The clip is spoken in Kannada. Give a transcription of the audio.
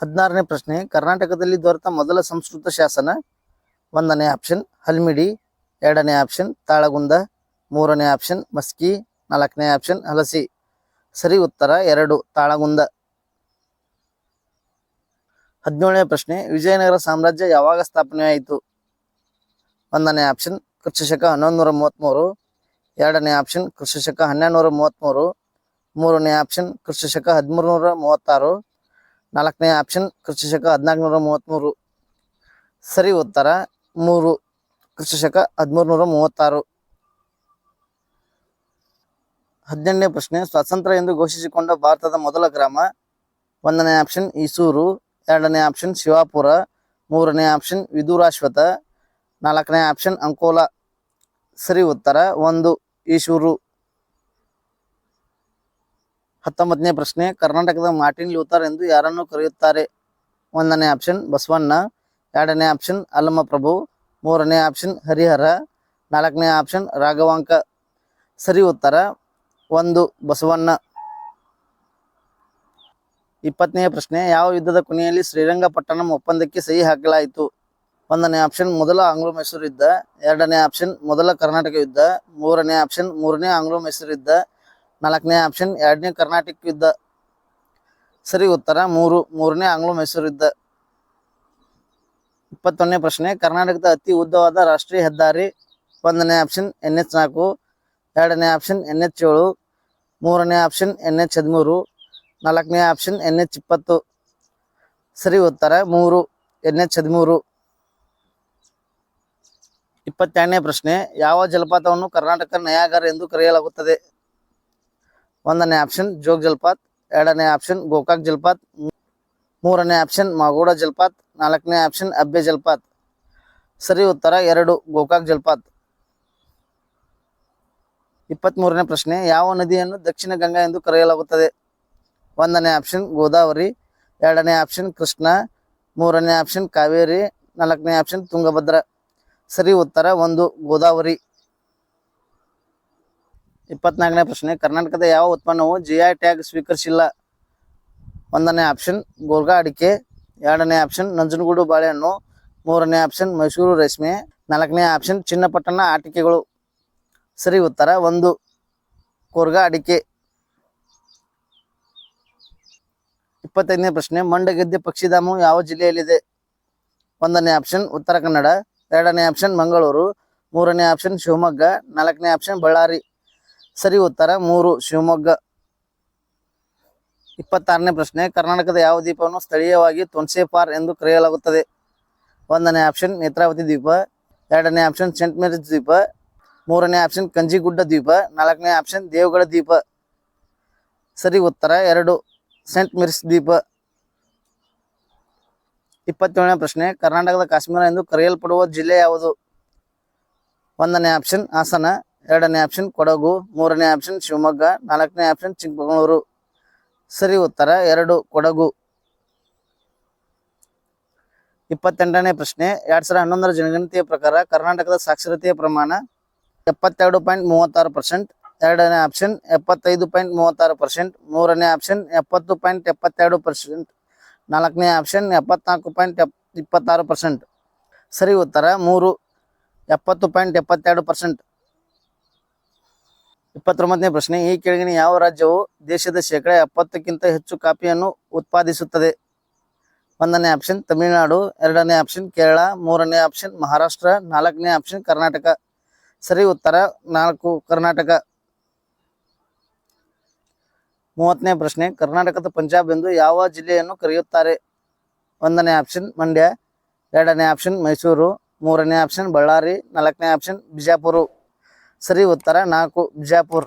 ಹದಿನಾರನೇ ಪ್ರಶ್ನೆ, ಕರ್ನಾಟಕದಲ್ಲಿ ದೊರೆತ ಮೊದಲ ಸಂಸ್ಕೃತ ಶಾಸನ, ಒಂದನೇ ಆಪ್ಷನ್, ಹಲ್ಮಿಡಿ, ಎರಡನೇ ಆಪ್ಷನ್, ತಾಳಗುಂದ, ಮೂರನೇ ಆಪ್ಷನ್, ಮಸ್ಕಿ, ನಾಲ್ಕನೇ ಆಪ್ಷನ್, ಹಲಸಿ. ಸರಿ, ಉತ್ತರ ಎರಡು, ತಾಳಗುಂದ. ಹದಿನೇಳನೇ ಪ್ರಶ್ನೆ, ವಿಜಯನಗರ ಸಾಮ್ರಾಜ್ಯ ಯಾವಾಗ ಸ್ಥಾಪನೆಯಾಯಿತು ಒಂದನೇ ಆಪ್ಷನ್ ಕೃಷಿಶಕ ಹನ್ನೊಂದು ನೂರ ಮೂವತ್ತ್ಮೂರು ಎರಡನೇ ಆಪ್ಷನ್ ಕೃಷಿಶಕ ಹನ್ನೆರಡು ನೂರ ಮೂವತ್ತ್ಮೂರು ಮೂರನೇ ಆಪ್ಷನ್ ಕೃಷಿಶಕ ಹದಿಮೂರು ನೂರ ಮೂವತ್ತಾರು. ನಾಲ್ಕನೇ ಆಪ್ಷನ್ ಕೃಷಿ ಹದಿನಾಲ್ಕು ನೂರ ಮೂವತ್ತ್ಮೂರು ಸರಿ ಉತ್ತರ, ಮೂರು. ಕ್ರಿಸ್ತಶಕ ಹದಿಮೂರು ನೂರ ಮೂವತ್ತಾರು. ಹದಿನೆಂಟನೇ ಪ್ರಶ್ನೆ, ಸ್ವಾತಂತ್ರ್ಯ ಎಂದು ಘೋಷಿಸಿಕೊಂಡ ಭಾರತದ ಮೊದಲ ಗ್ರಾಮ. ಒಂದನೇ ಆಪ್ಷನ್ ಈಸೂರು, ಎರಡನೇ ಆಪ್ಷನ್ ಶಿವಾಪುರ, ಮೂರನೇ ಆಪ್ಷನ್ ವಿದುರಾಶ್ವತ, ನಾಲ್ಕನೇ ಆಪ್ಷನ್ ಅಂಕೋಲಾ. ಸರಿ ಉತ್ತರ, ಒಂದು, ಈಶೂರು. ಹತ್ತೊಂಬತ್ತನೇ ಪ್ರಶ್ನೆ, ಕರ್ನಾಟಕದ ಮಾರ್ಟಿನ್ ಲೂಥರ್ ಎಂದು ಯಾರನ್ನು ಕರೆಯುತ್ತಾರೆ? ಒಂದನೇ ಆಪ್ಷನ್, ಬಸವಣ್ಣ. ಎರಡನೇ ಆಪ್ಷನ್, ಅಲ್ಲಮಪ್ರಭು. ಮೂರನೇ ಆಪ್ಷನ್, ಹರಿಹರ. ನಾಲ್ಕನೇ ಆಪ್ಷನ್, ರಾಘವಾಂಕ. ಸರಿ ಉತ್ತರ, ಒಂದು, ಬಸವಣ್ಣ. ಇಪ್ಪತ್ತನೇ ಪ್ರಶ್ನೆ, ಯಾವ ಯುದ್ಧದ ಕೊನೆಯಲ್ಲಿ ಶ್ರೀರಂಗಪಟ್ಟಣಂ ಒಪ್ಪಂದಕ್ಕೆ ಸಹಿ ಹಾಕಲಾಯಿತು? ಒಂದನೇ ಆಪ್ಷನ್, ಮೊದಲ ಆಂಗ್ಲೋ ಮೈಸೂರು ಯುದ್ಧ. ಎರಡನೇ ಆಪ್ಷನ್, ಮೊದಲ ಕರ್ನಾಟಕ ಯುದ್ಧ. ಮೂರನೇ ಆಪ್ಷನ್, ಮೂರನೇ ಆಂಗ್ಲೋ ಮೈಸೂರು ಯುದ್ಧ. ನಾಲ್ಕನೇ ಆಪ್ಷನ್ ಎರಡನೇ ಕರ್ನಾಟಕ ಯುದ್ಧ. ಸರಿ, ಉತ್ತರ ಮೂರು, ಮೂರನೇ ಆಂಗ್ಲೋ ಮೈಸೂರು ಯುದ್ಧ. ಇಪ್ಪತ್ತೊಂದನೇ ಪ್ರಶ್ನೆ, ಕರ್ನಾಟಕದ ಅತಿ ಉದ್ದವಾದ ರಾಷ್ಟ್ರೀಯ ಹೆದ್ದಾರಿ. ಒಂದನೇ ಆಪ್ಷನ್ ಎನ್ ಎಚ್ ನಾಲ್ಕು. ಎರಡನೇ ಆಪ್ಷನ್ ಎನ್ ಎಚ್ ಏಳು. ಮೂರನೇ ಆಪ್ಷನ್ ಎನ್ ಎಚ್ ಹದಿಮೂರು. ನಾಲ್ಕನೇ ಆಪ್ಷನ್ ಎನ್ ಎಚ್ ಇಪ್ಪತ್ತು. ಸರಿ, ಉತ್ತರ ಮೂರು ಎನ್ ಎಚ್ ಹದಿಮೂರು. ಇಪ್ಪತ್ತೆರಡನೇ ಪ್ರಶ್ನೆ, ಯಾವ ಜಲಪಾತವನ್ನು ಕರ್ನಾಟಕ ನಯಾಗರ ಎಂದು ಕರೆಯಲಾಗುತ್ತದೆ? ಒಂದನೇ ಆಪ್ಷನ್ ಜೋಗ್ ಜಲಪಾತ್, ಎರಡನೇ ಆಪ್ಷನ್ ಗೋಕಾಕ್ ಜಲಪಾತ್, ಮೂರನೇ ಆಪ್ಷನ್ ಮಾಗೋಡ ಜಲಪಾತ್, ನಾಲ್ಕನೇ ಆಪ್ಷನ್ ಅಬ್ಬೆ ಜಲಪಾತ್. ಸರಿ, ಉತ್ತರ ಎರಡು, ಗೋಕಾಕ್ ಜಲಪಾತ್. ಇಪ್ಪತ್ತ್ಮೂರನೇ ಪ್ರಶ್ನೆ, ಯಾವ ನದಿಯನ್ನು ದಕ್ಷಿಣ ಗಂಗಾ ಎಂದು ಕರೆಯಲಾಗುತ್ತದೆ? ಒಂದನೇ ಆಪ್ಷನ್ ಗೋದಾವರಿ, ಎರಡನೇ ಆಪ್ಷನ್ ಕೃಷ್ಣ, ಮೂರನೇ ಆಪ್ಷನ್ ಕಾವೇರಿ, ನಾಲ್ಕನೇ ಆಪ್ಷನ್ ತುಂಗಭದ್ರ. ಸರಿ, ಉತ್ತರ ಒಂದು, ಗೋದಾವರಿ. ಇಪ್ಪತ್ನಾಲ್ಕನೇ ಪ್ರಶ್ನೆ, ಕರ್ನಾಟಕದ ಯಾವ ಉತ್ಪನ್ನವು ಜಿ ಐ ಟ್ಯಾಗ್ ಸ್ವೀಕರಿಸಿಲ್ಲ? ಒಂದನೇ ಆಪ್ಷನ್ ಗೋರ್ಗಾ ಅಡಿಕೆ. ಎರಡನೇ ಆಪ್ಷನ್ ನಂಜನಗೂಡು ಬಾಳೆಹಣ್ಣು. ಮೂರನೇ ಆಪ್ಷನ್ ಮೈಸೂರು ರೇಷ್ಮೆ. ನಾಲ್ಕನೇ ಆಪ್ಷನ್ ಚಿನ್ನಪಟ್ಟಣ ಆಟಿಕೆಗಳು. ಸರಿ, ಉತ್ತರ ಒಂದು. ಕೋರ್ಗಾ ಅಡಿಕೆ. ಇಪ್ಪತ್ತೈದನೇ ಪ್ರಶ್ನೆ, ಮಂಡಗದ್ದೆ ಪಕ್ಷಿಧಾಮವು ಯಾವ ಜಿಲ್ಲೆಯಲ್ಲಿದೆ? ಒಂದನೇ ಆಪ್ಷನ್ ಉತ್ತರ ಕನ್ನಡ. ಎರಡನೇ ಆಪ್ಷನ್ ಮಂಗಳೂರು. ಮೂರನೇ ಆಪ್ಷನ್ ಶಿವಮೊಗ್ಗ. ನಾಲ್ಕನೇ ಆಪ್ಷನ್ ಬಳ್ಳಾರಿ. ಸರಿ ಉತ್ತರ ಮೂರು ಶಿವಮೊಗ್ಗ. ಇಪ್ಪತ್ತಾರನೇ ಪ್ರಶ್ನೆ, ಕರ್ನಾಟಕದ ಯಾವ ದ್ವೀಪವನ್ನು ಸ್ಥಳೀಯವಾಗಿ ತೊನ್ಸೆಪಾರ್ ಎಂದು ಕರೆಯಲಾಗುತ್ತದೆ? ಒಂದನೇ ಆಪ್ಷನ್ ನೇತ್ರಾವತಿ ದ್ವೀಪ, ಎರಡನೇ ಆಪ್ಷನ್ ಸೆಂಟ್ ಮೇರಿಸ್ ದ್ವೀಪ, ಮೂರನೇ ಆಪ್ಷನ್ ಕಂಜಿಗುಡ್ಡ ದ್ವೀಪ, ನಾಲ್ಕನೇ ಆಪ್ಷನ್ ದೇವಗಡ ದ್ವೀಪ. ಸರಿ ಉತ್ತರ ಎರಡು, ಸೆಂಟ್ ಮೇರಿಸ್ ದ್ವೀಪ. ಇಪ್ಪತ್ತೇಳನೇ ಪ್ರಶ್ನೆ, ಕರ್ನಾಟಕದ ಕಾಶ್ಮೀರ ಎಂದು ಕರೆಯಲ್ಪಡುವ ಜಿಲ್ಲೆ ಯಾವುದು? ಒಂದನೇ ಆಪ್ಷನ್ ಹಾಸನ ಎರಡನೇ ಆಪ್ಷನ್ ಕೊಡಗು, ಮೂರನೇ ಆಪ್ಷನ್ ಶಿವಮೊಗ್ಗ, ನಾಲ್ಕನೇ ಆಪ್ಷನ್ ಚಿಕ್ಕಮಗಳೂರು. ಸರಿ ಉತ್ತರ, ಎರಡು ಕೊಡಗು. ಇಪ್ಪತ್ತೆಂಟನೇ ಪ್ರಶ್ನೆ, ಎರಡ್ ಸಾವಿರದ ಹನ್ನೊಂದರ ಜನಗಣತಿಯ ಪ್ರಕಾರ ಕರ್ನಾಟಕದ ಸಾಕ್ಷರತೆಯ ಪ್ರಮಾಣ ಎಪ್ಪತ್ತೆರಡು ಪಾಯಿಂಟ್ ಮೂವತ್ತಾರು ಪರ್ಸೆಂಟ್ ಎರಡನೇ ಆಪ್ಷನ್ ಎಪ್ಪತ್ತೈದು ಪಾಯಿಂಟ್ ಮೂವತ್ತಾರು ಪರ್ಸೆಂಟ್ ಮೂರನೇ ಆಪ್ಷನ್ ಎಪ್ಪತ್ತು ಪಾಯಿಂಟ್ ಎಪ್ಪತ್ತೆರಡು ಪರ್ಸೆಂಟ್ ನಾಲ್ಕನೇ ಆಪ್ಷನ್ ಎಪ್ಪತ್ನಾಲ್ಕು ಪಾಯಿಂಟ್ ಎಪ್ ಇಪ್ಪತ್ತಾರು ಪರ್ಸೆಂಟ್ ಸರಿ ಉತ್ತರ, ಮೂರು, ಎಪ್ಪತ್ತು ಪಾಯಿಂಟ್ ಎಪ್ಪತ್ತೆರಡು ಪರ್ಸೆಂಟ್ ಇಪ್ಪತ್ತೊಂಬತ್ತನೇ ಪ್ರಶ್ನೆ, ಈ ಕೆಳಗಿನ ಯಾವ ರಾಜ್ಯವು ದೇಶದ ಶೇಕಡ ಎಪ್ಪತ್ತಕ್ಕಿಂತ ಹೆಚ್ಚು ಕಾಫಿಯನ್ನು ಉತ್ಪಾದಿಸುತ್ತದೆ? ಒಂದನೇ ಆಪ್ಷನ್, ತಮಿಳುನಾಡು, ಎರಡನೇ ಆಪ್ಷನ್, ಕೇರಳ, ಮೂರನೇ ಆಪ್ಷನ್, ಮಹಾರಾಷ್ಟ್ರ, ನಾಲ್ಕನೇ ಆಪ್ಷನ್, ಕರ್ನಾಟಕ. ಸರಿ, ಉತ್ತರ, ನಾಲ್ಕು, ಕರ್ನಾಟಕ. ಮೂವತ್ತನೇ ಪ್ರಶ್ನೆ, ಕರ್ನಾಟಕದ ಪಂಜಾಬ್ ಎಂದು ಯಾವ ಜಿಲ್ಲೆಯನ್ನು ಕರೆಯುತ್ತಾರೆ? ಒಂದನೇ ಆಪ್ಷನ್, ಮಂಡ್ಯ, ಎರಡನೇ ಆಪ್ಷನ್, ಮೈಸೂರು, ಮೂರನೇ ಆಪ್ಷನ್, ಬಳ್ಳಾರಿ, ನಾಲ್ಕನೇ ಆಪ್ಷನ್, ಬಿಜಾಪುರ. ಸರಿ ಉತ್ತರ ನಾಲ್ಕು ಬಿಜಾಪುರ್